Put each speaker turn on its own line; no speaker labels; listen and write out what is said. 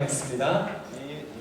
하겠습니다.
네.